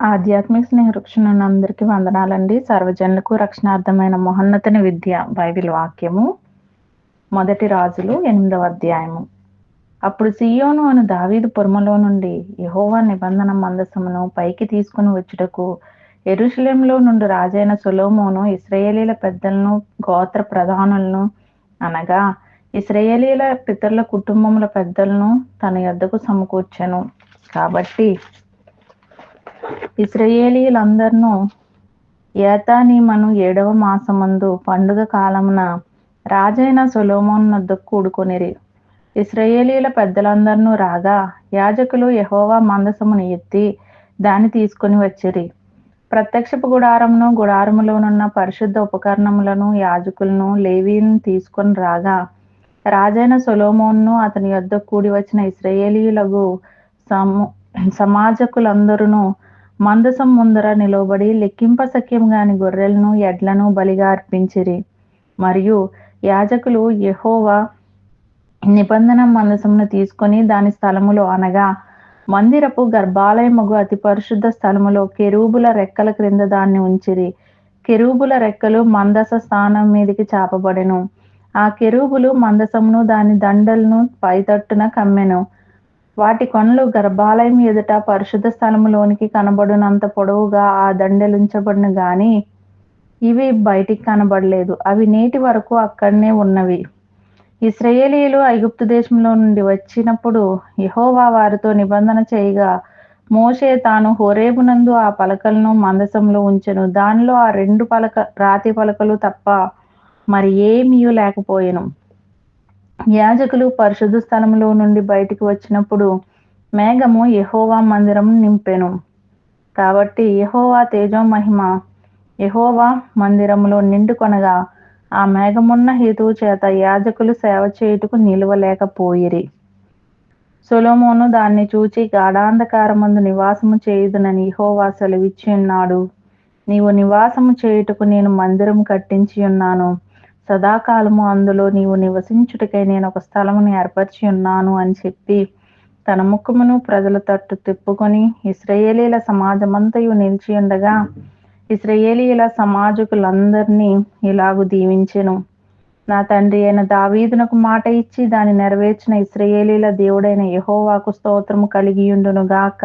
ఆధ్యాత్మిక స్నేహవృక్షణుని అందరికీ వందనాలండి. సర్వజనులకు రక్షణార్థమైన మహోన్నతని విద్య బైబిల్ వాక్యము. మొదటి రాజులు ఎనిమిదవ అధ్యాయము. అప్పుడు సియోను అను దావీదు పురమలో నుండి యహోవా నిబంధన మందసమును పైకి తీసుకుని వచ్చుటకు ఎరుషలేంలో నుండి రాజైన సులోమోను ఇస్రాయేలీల పెద్దలను గోత్ర ప్రధానులను అనగా ఇస్రాయేలీల పితరుల కుటుంబముల పెద్దలను తన యొద్దకు సమకూర్చెను. కాబట్టి ఇస్రాయేలీలందరినూ ఏతానీమను ఏడవ మాసమందు పండుగ కాలమున రాజైన సొలోమోన్ వద్దకు కూడుకొనిరి. ఇస్రయేలీల పెద్దలందరినూ రాగా యాజకులు యహోవా మందసమును ఎత్తి దాన్ని తీసుకొని వచ్చిరి. ప్రత్యక్షపు గుడారమును గుడారములోనున్న పరిశుద్ధ ఉపకరణములను యాజకులను లేవీను తీసుకొని రాగా రాజైన సొలోమోన్ను అతని యొద్ద కూడి వచ్చిన ఇస్రయేలీలకు సము సమాజకులందరూ మందసం ముందర నిలవబడి లెక్కింప సఖ్యం గాని గొర్రెలను ఎడ్లను బలిగా అర్పించిరి. మరియు యాజకులు యహోవా నిబంధన మందసమును తీసుకొని దాని స్థలములో అనగా మందిరపు గర్భాలయముగు అతి పరిశుద్ధ స్థలములో కెరూబుల రెక్కల క్రింద దాన్ని ఉంచిరి. కెరూబుల రెక్కలు మందస స్థానం మీదికి చాపబడెను. ఆ కెరూబులు మందసమును దాని దండలను పైతట్టున కమ్మెను. వాటి కొనలు గర్భాలయం ఎదుట పరిశుద్ధ స్థలములోనికి కనబడినంత పొడవుగా ఆ దండెలుంచబడిన గాని ఇవి బయటికి కనబడలేదు. అవి నేటి వరకు అక్కడనే ఉన్నవి. ఇస్రయేలీలు ఐగుప్తు దేశంలో నుండి వచ్చినప్పుడు యహోవా వారితో నిబంధన చేయగా మోషే తాను హోరేబునందు ఆ పలకలను మందసంలో ఉంచెను. దానిలో ఆ రెండు పలక రాతి పలకలు తప్ప మరి ఏమీ లేకపోయెను. యాజకులు పరిశుద్ధ స్థలంలో నుండి బయటికి వచ్చినప్పుడు మేఘము యహోవా మందిరం నింపెను. కాబట్టి యహోవా తేజో మహిమ యహోవా మందిరములో నిండుకొనగా ఆ మేఘమున్న హేతువు చేత యాజకులు సేవ చేయుటకు నిలువలేకపోయిరి. సొలోమోను దాన్ని చూచి గాఢాంధకారమందు నివాసము చేయుదునని యహోవా సెలవిచ్చి ఉన్నాడు. నీవు నివాసము చేయుటకు నేను మందిరం కట్టించి ఉన్నాను. సదాకాలము అందులో నీవు నివసించుటకై నేను ఒక స్థలమును ఏర్పరిచి ఉన్నాను అని చెప్పి తన ముఖమును ప్రజల తట్టు తిప్పుకొని ఇస్రయేలీల సమాజమంతయు నిలిచి ఉండగా ఇస్రయేలీల సమాజకులందరినీ ఇలాగు దీవించెను. నా తండ్రి అయిన దావీదునకు మాట ఇచ్చి దాన్ని నెరవేర్చిన ఇస్రయేలీల దేవుడైన యహోవాకు స్తోత్రము కలిగియుండును గాక.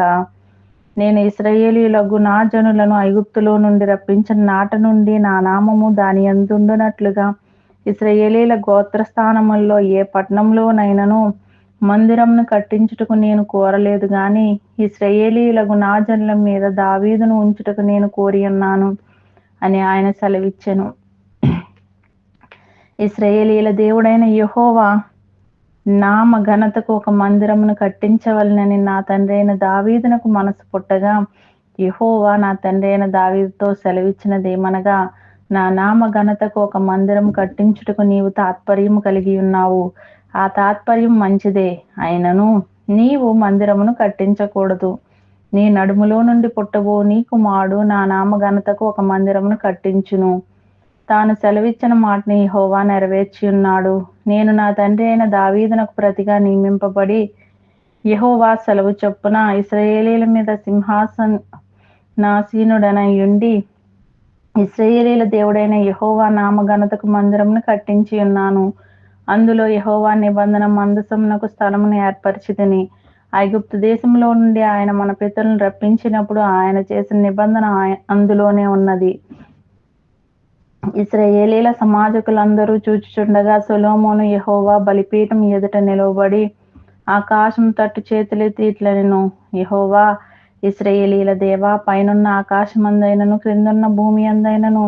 నేను ఇస్రయేలీలకు నా జనులను ఐగుప్తులో నుండి రప్పించిన నాట నుండి నా నామము దాని ఎందుండునట్లుగా ఇస్రాయేలీల గోత్రస్థానముల్లో ఏ పట్టణంలోనైనను మందిరంను కట్టించుటకు నేను కోరలేదు గాని ఇస్రయేలీలకు నా జనుల మీద దావీదును ఉంచుటకు నేను కోరి ఉన్నాను అని ఆయన సెలవిచ్చెను. ఇస్రయేలీల దేవుడైన యహోవా నామ ఘనతకు ఒక మందిరమును కట్టించవలనని నా తండ్రి అయిన దావీదునకు మనసు పుట్టగా యహోవా నా తండ్రి అయిన దావీదుతో సెలవిచ్చినదేమనగా నా నామ ఘనతకు ఒక మందిరం కట్టించుటకు నీవు తాత్పర్యం కలిగి ఉన్నావు. ఆ తాత్పర్యం మంచిదే. అయినను నీవు మందిరమును కట్టించకూడదు. నీ నడుములో నుండి పుట్టబో నీ కుమారుడు నా నామ ఘనతకు ఒక మందిరమును కట్టించును. తాను సెలవిచ్చిన మాటని హోవా నెరవేర్చి ఉన్నాడు. నేను నా తండ్రి అయిన దావీదునకు ప్రతిగా నియమింపబడి యహోవా సెలవు చొప్పున ఇస్రాయేలీల మీద సింహాసన్ నాసీనుడనయుండి ఇస్రాయేలీల దేవుడైన యహోవా నామఘనతకు మందిరంను మందిరమును కట్టించి ఉన్నాను. అందులో యహోవా నిబంధన మందసమునకు స్థలమును ఏర్పరిచితిని. ఐగుప్తు దేశంలో నుండి ఆయన మన పితలను రప్పించినప్పుడు ఆయన చేసిన నిబంధన అందులోనే ఉన్నది. ఇస్రాయేలీల సమాజకులందరూ చూచుచుండగా సొలోమోను యహోవా బలిపీఠం ఎదుట నిలవబడి ఆకాశం తట్టు చేతులెత్తి ఇట్లనెను. యహోవా ఇస్రాయేలీల దేవా పైనున్న ఆకాశమందైనను క్రిందున్న భూమి అందైనను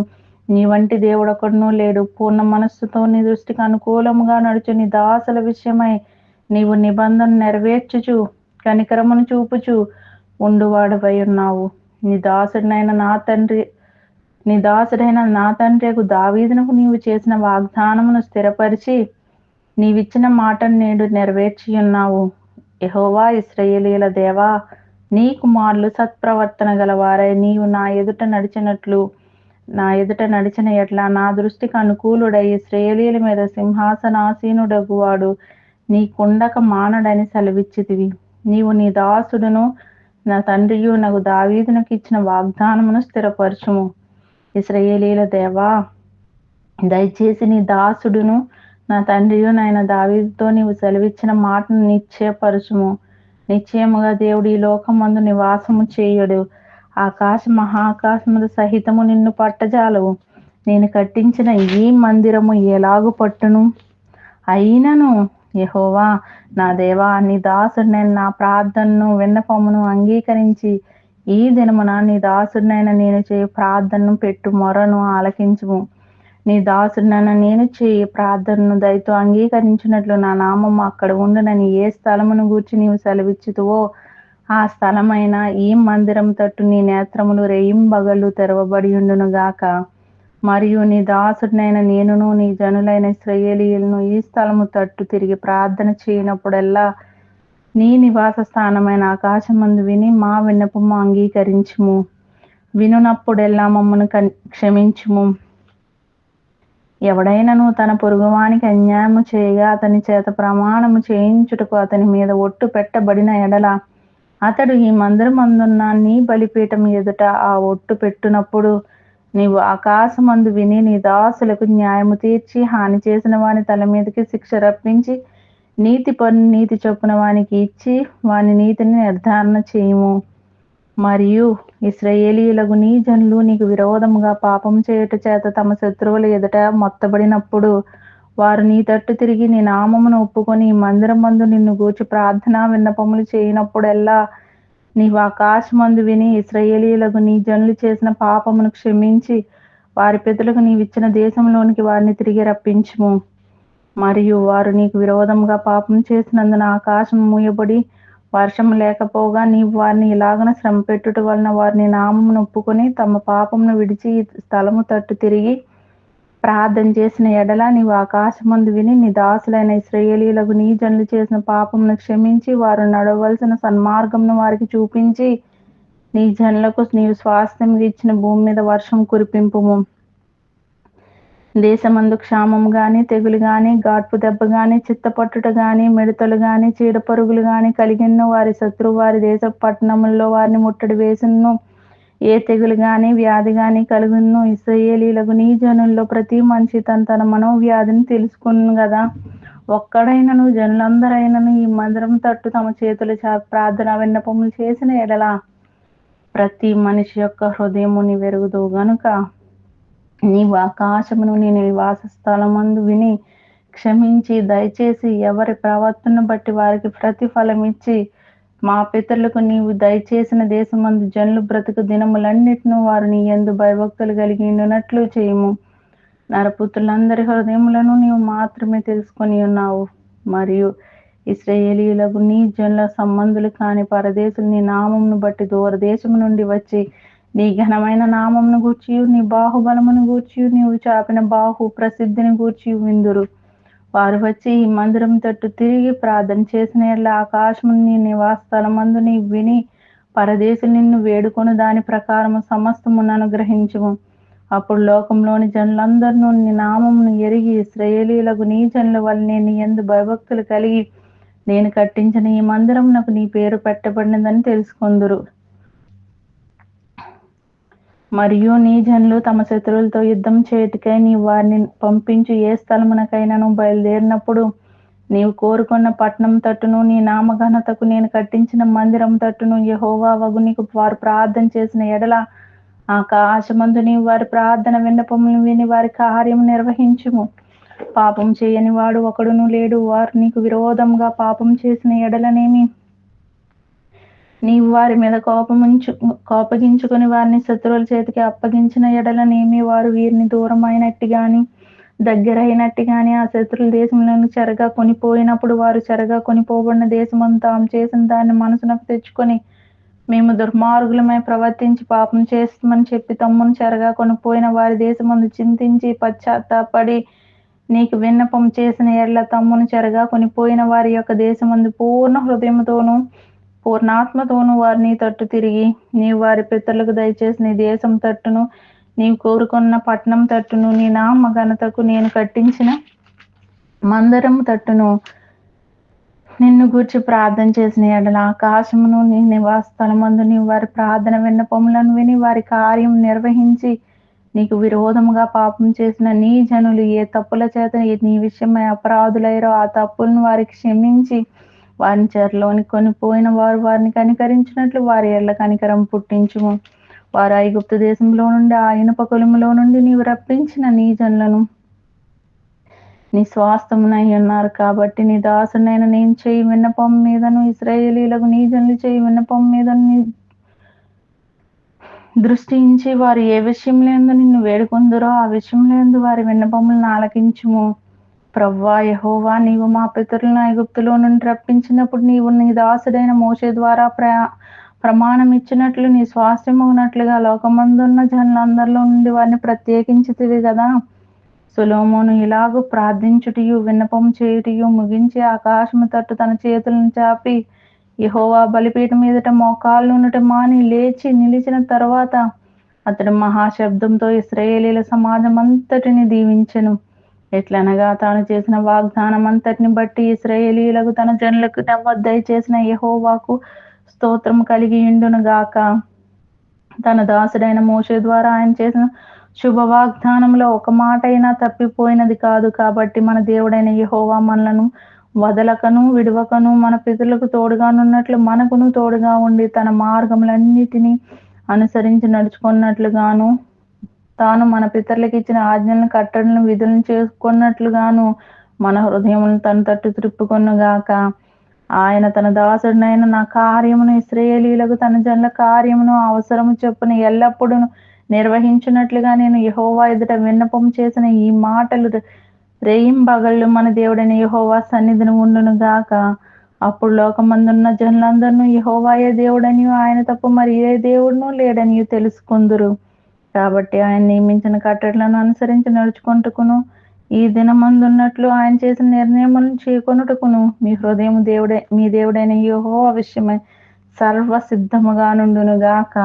నీ వంటి దేవుడొకడునూ లేడు. పూర్ణ మనస్సుతో నీ దృష్టికి అనుకూలముగా నడుచు. నీ దాసుల విషయమై నీవు నిబంధన నెరవేర్చుచు కనికరమును చూపుచు ఉండువాడవై ఉన్నావు నీ దాసుడినైన నా తండ్రి నీ దాసుడైన నా తండ్రికు దావీదునకు నీవు చేసిన వాగ్దానమును స్థిరపరిచి నీవిచ్చిన మాటను నేడు నెరవేర్చి ఉన్నావు యహోవా ఇస్రయేలీల దేవా నీ కుమారులు సత్ప్రవర్తన గలవారై. నీవు నా ఎదుట నడిచినట్లు నా ఎదుట నడిచిన ఎట్లా? నా దృష్టికి అనుకూలుడై శ్రేయలీల మీద సింహాసనాసీనుడగువాడు. నీ కుండక మానడని సెలవిచ్చితివి. నీవు నీ దాసుడును నా తండ్రియు నాకు దావీదునకు ఇచ్చిన వాగ్దానమును స్థిరపరచుము. ఇస్రయేలీల దేవా దయచేసి నీ దాసుడును నా తండ్రియు నాయన దావీదుతో నీవు సెలవిచ్చిన మాటను నిశ్చయపరచుము. నిశ్చయముగా దేవుడు ఈ లోకమందు నివాసము చేయడు. ఆకాశ మహాకాశములు సహితము నిన్ను పట్టజాలవు. నేను కట్టించిన ఈ మందిరము ఎలాగు పట్టును? అయినను యహోవా నా దేవా నీ దాసుడినైన నా ప్రార్థనను విన్నపమును అంగీకరించి ఈ దినమున నీ దాసుడినైన నేను చేయ ప్రార్థనను పెట్టు మొరను ఆలకించుము. నీ దాసుడినైన నేను చేయి ప్రార్థనను దయతో అంగీకరించినట్లు నా నామం అక్కడ ఉండునని ఏ స్థలమును గూర్చి నీవు సెలవిచ్చుతువో ఆ స్థలమైన ఈ మందిరం తట్టు నీ నేత్రములు రేయింబగళ్ళు తెరవబడి ఉండును గాక. మరియు నీ దాసుడినైన నేనును నీ జనులైన శ్రేయలీయులను ఈ స్థలము తట్టు తిరిగి ప్రార్థన చేయనప్పుడల్లా నీ నివాస స్థానమైన ఆకాశమందు విని మా విన్నపము అంగీకరించుము. వినునప్పుడెల్లా మమ్మను క్షమించుము. ఎవడైనను తన పొరుగువానికి అన్యాయము చేయగా అతని చేత ప్రమాణము చేయించుటకు అతని మీద ఒట్టు పెట్టబడిన ఎడల అతడు ఈ మందిరమందున్న నీ బలిపీఠం ఎదుట ఆ ఒట్టు పెట్టునప్పుడు నీవు ఆకాశమందు విని నీ దాసులకు న్యాయము తీర్చి హాని చేసిన వాని తల మీదకి శిక్ష రప్పించి నీతి పన్ను నీతి చొప్పున వానికి ఇచ్చి వాని నీతిని నిర్ధారణ చేయము. మరియు ఇస్రాయేలీలకు నీ జనులు నీకు విరోధముగా పాపం చేయుట చేత తమ శత్రువుల ఎదుట మొత్తబడినప్పుడు వారు నీ తట్టు తిరిగి నీ నామమును ఒప్పుకొని మందిరం మందు నిన్ను గూర్చి ప్రార్థనా విన్నపములు చేయనప్పుడెల్లా నీవు ఆకాశమందు విని ఇస్రాయేలీలకు నీ జనులు చేసిన పాపమును క్షమించి వారి పితలకు నీవిచ్చిన దేశంలోనికి వారిని తిరిగి రప్పించుము. మరియు వారు నీకు విరోధముగా పాపం చేసినందున ఆకాశం మూయబడి వర్షం లేకపోగా నీవు వారిని ఇలాగన శ్రమ పెట్టుట వలన వారిని నామమును ఒప్పుకొని తమ పాపమును విడిచి స్థలము తట్టు తిరిగి ప్రార్థన చేసిన ఎడల నీవు ఆకాశమందు విని నీ దాసులైన ఇస్రాయేలీలకు నీ జనులు చేసిన పాపమును క్షమించి వారు నడవలసిన సన్మార్గంను వారికి చూపించి నీ జనులకు నీవు స్వాస్థ్యం ఇచ్చిన భూమి మీద వర్షం కురిపింపుము. దేశమందు క్షామం గాని తెగులు గాని గాడ్పు దెబ్బ గాని చిత్తపట్టుట గాని మిడతలు గాని చీడపరుగులు గాని కలిగిన వారి శత్రువు వారి దేశ పట్టణముల్లో వారిని ముట్టడి వేసిను ఏ తెగులు గాని వ్యాధి గాని కలుగును ఇస్రాయేలీలకు నీ జనుల్లో ప్రతి మనిషి తన తన మనోవ్యాధిని తెలుసుకును కదా ఒక్కడైనను జనులందరైనను ఈ మందిరం తట్టు తమ చేతుల ప్రార్థన విన్నపములు చేసిన ఎడల ప్రతి మనిషి యొక్క హృదయముని వెరుగుదు గనుక నీవు ఆకాశమును నేను నివాస స్థలమందు విని క్షమించి దయచేసి ఎవరి ప్రవర్తన బట్టి వారికి ప్రతిఫలం ఇచ్చి మా పితరులకు నీవు దయచేసిన దేశమందు జనులు బ్రతుకు దినములన్నిటిను వారు నీ ఎందు భయభక్తులు కలిగి ఉన్నట్లు చేయము. నరపుత్రులందరి హృదయములను నీవు మాత్రమే తెలుసుకొని ఉన్నావు. మరియు ఇస్రాయేలీలకు నీ జనుల సంబంధులు కాని పరదేశులు నీ నామమును బట్టి దూరదేశము నుండి వచ్చి నీ ఘనమైన నామమును గూర్చి నీ బాహుబలమును గూర్చి నీవు చాపిన బాహు ప్రసిద్ధిని గూర్చి విందురు. వారు వచ్చి ఈ మందిరం తట్టు తిరిగి ప్రార్థన చేసిన ఎట్ల ఆకాశము నీ నివాస నీ విని పరదేశులు నిన్ను వేడుకొని. దాని ప్రకారము సమస్తమును అనుగ్రహించుము. అప్పుడు లోకంలోని జనులందరూ నీ నామమును ఎరిగి శ్రేయలీలకు నీ జనుల వల్లనే నీ ఎందు భయభక్తులు కలిగి నేను కట్టించిన ఈ మందిరం నాకు నీ పేరు పెట్టబడినదని తెలుసుకొందురు. మరియు నీ జనులు తమ శత్రువులతో యుద్ధం చేయుటకై నీ వారిని పంపించు. ఏ స్థలమునకైనాను బయలుదేరినప్పుడు నీవు కోరుకున్న పట్నం తట్టును నీ నామఘనతకు నేను కట్టించిన మందిరం తట్టును. యహోవా వగు నీకు వారు ప్రార్థన చేసిన ఎడల ఆకాశమందు నీవు వారి ప్రార్థన విన్నపములు విని వారి కార్యం నిర్వహించుము. పాపం చేయని వాడు ఒకడును లేడు. వారు నీకు విరోధంగా పాపం చేసిన ఎడలనేమి నీవు వారి మీద కోపముంచు కోపగించుకుని వారిని శత్రువుల చేతికి అప్పగించిన ఎడలనేమి వారు వీరిని దూరం అయినట్టు గాని దగ్గర అయినట్టు గాని ఆ శత్రుల దేశంలోని చెరగా కొనిపోయినప్పుడు వారు చెరగా కొనిపోబడిన దేశమంతా తాము చేసిన దాన్ని మనసునకు తెచ్చుకొని మేము దుర్మార్గులమై ప్రవర్తించి పాపం చేస్తామని చెప్పి తమ్మును చెరగా కొనిపోయిన వారి దేశమందు చింతించి పశ్చాత్తాపడి నీకు విన్నపం చేసిన ఎడల తమ్మును చెరగా కొనిపోయిన వారి యొక్క దేశమందు పూర్ణ హృదయంతోనూ పూర్ణాత్మతోను వారిని తట్టు తిరిగి నీవు వారి పితరులకు దయచేసి నీ దేశం తట్టును నీవు కోరుకున్న పట్టణం తట్టును నీ నామ ఘనతకు నేను కట్టించిన మందరం తట్టును. నిన్ను గూర్చి ప్రార్థన చేసిన ఎడల ఆకాశమును నీ నివాస స్థలమందు నీవు వారి ప్రార్థన విన్నపములను విని వారి కార్యం నిర్వహించి నీకు విరోధముగా పాపం చేసిన నీ జనులు ఏ తప్పుల చేత నీ విషయమై అపరాధులైరో ఆ తప్పులను వారికి క్షమించి వారిని చెరలోని కొనిపోయిన వారు వారిని కనికరించినట్లు వారి ఎళ్ళ కనికరం పుట్టించుము. వారు ఐగుప్తు దేశంలో నుండి ఆ ఇనుప కొలుములో నుండి నీవు రప్పించిన నీ జనులను నీ స్వాస్థమునై ఉన్నారు కాబట్టి నీ దాసునైన నేను చేయి విన్నపం మీదను ఇస్రాయేలీలకు నీ జనులు చేయి విన్నపం మీదను నీ దృష్టించి వారు ఏ విషయం లేదు నిన్ను వేడుకొందురో ఆ విషయం లేదు వారి విన్నపములను ఆలకించుము. ప్రవ్వా యహోవా నీవు మా పితరులను ఐగుప్తులో నుండి రప్పించినప్పుడు నీవు నీ దాసుడైన మోసే ద్వారా ప్రయా ప్రమాణం ఇచ్చినట్లు నీ స్వాస్థ్యమవునట్లుగా లోకమందున్న జనులందరిలో నుండి వారిని ప్రత్యేకించితివి కదా సులోమును ఇలాగూ ప్రార్థించుటయు విన్నపం చేయుటయు ముగించి ఆకాశము తట్టు తన చేతులను చాపి యహోవా బలిపీఠం మీదట మోకాళ్ళు ఉన్నట మాని లేచి నిలిచిన తర్వాత అతడు మహాశబ్దంతో ఇస్రాయేలీల సమాజం అంతటిని దీవించెను. ఎట్లనగా తాను చేసిన వాగ్దానం అంతటిని బట్టి ఇస్రాయేలీలకు తన జనులకు నెమ్మద్దై చేసిన యహోవాకు స్తోత్రం కలిగి ఇండునుగాక తన దాసుడైన మోషే ద్వారా ఆయన చేసిన శుభ వాగ్దానంలో ఒక మాట అయినా తప్పిపోయినది కాదు కాబట్టి మన దేవుడైన యహోవా మనలను వదలకను విడవకను మన పితృలకు తోడుగానున్నట్లు మనకును తోడుగా ఉండి తన మార్గములన్నిటినీ అనుసరించి నడుచుకున్నట్లుగాను తాను మన పితరులకు ఇచ్చిన ఆజ్ఞలను కట్టడలను విధులను చేసుకున్నట్లుగాను మన హృదయములను తను తట్టు త్రిప్పుకొనుగాక ఆయన తన దాసుడినైన నా కార్యమును ఇస్రేయలీలకు తన జనుల కార్యమును అవసరము చొప్పున ఎల్లప్పుడూ నిర్వహించినట్లుగా నేను యహోవా ఎదుట విన్నపం చేసిన ఈ మాటలు రేయింబగళ్ళు మన దేవుడైన యహోవా సన్నిధిని ఉండును గాక అప్పుడు లోకమందున్న జనులందరినూ యహోవాయే దేవుడని ఆయన తప్ప మరి ఏ దేవుడునూ లేడని తెలుసుకుందరు. కాబట్టి ఆయన నియమించిన కట్టడలను అనుసరించి నడుచుకుంటుకును. ఈ దినమందున్నట్లు ఆయన చేసిన నిర్ణయములను చేకొనుటకును. మీ హృదయం దేవుడే మీ దేవుడైన యోహో విషయమై సర్వ సిద్ధముగా నుండునుగాక.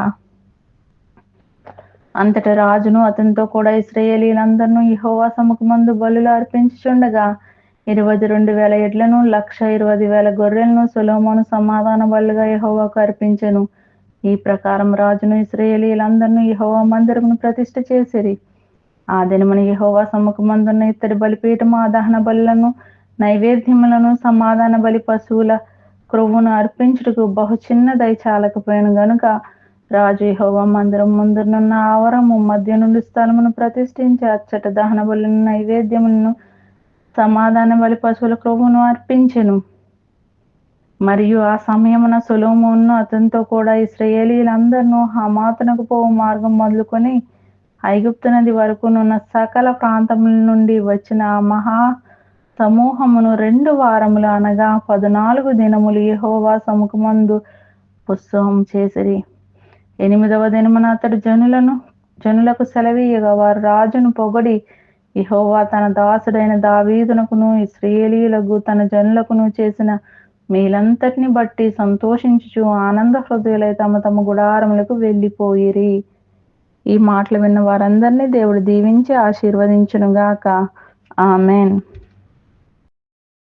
అంతట రాజును అతనితో కూడా ఇస్రాయేలీలందరినూ యహోవా సముఖమందు బలులు అర్పించుచుండగా ఇరవై రెండు వేల ఎడ్లను లక్ష ఇరవై వేల గొర్రెలను సులోమోను సమాధాన బలుగా యహోవాకు అర్పించెను. ఈ ప్రకారం రాజును ఇస్రాయేలీలందరినీ యహోవా మందిరమును ప్రతిష్ఠ చేసిరి. ఆ దినమున యహోవా సముఖమందున్న ఇత్తడి బలిపీఠము ఆ దహన బలులను నైవేద్యములను సమాధాన బలి పశువుల క్రొవ్వును అర్పించుటకు బహు చిన్నదై చాలకపోయాను గనుక రాజు యహోవా మందిరం ముందునున్న ఆవరము మధ్య నుండి స్థలమును ప్రతిష్ఠించి అచ్చట దహన బలులను నైవేద్యములను సమాధాన బలి పశువుల క్రొవ్వును అర్పించెను. మరియు ఆ సమయమున సొలోమోను అతనితో కూడా ఇస్రయేలీలందరినూ హమాతునకు పోవు మార్గం మొదలుకొని ఐగుప్తు నది వరకునున్న సకల ప్రాంతముల నుండి వచ్చిన మహా సమూహమును రెండు వారములు అనగా పద్నాలుగు దినములు యహోవా సముఖమందు ఉత్సవం చేసిరి. ఎనిమిదవ దినమున అతడు జనులను జనులకు సెలవీయగా వారు రాజును పొగడి యహోవా తన దాసుడైన దావీదునకును ఇస్రయేలీలకు తన జనులకును చేసిన మీలంతటిని బట్టి సంతోషించుచు ఆనంద హృదయులై తమ తమ గుడారములకు వెళ్ళిపోయిరి. ఈ మాటలు విన్న వారందరినీ దేవుడు దీవించి ఆశీర్వదించునుగాక. ఆమెన్.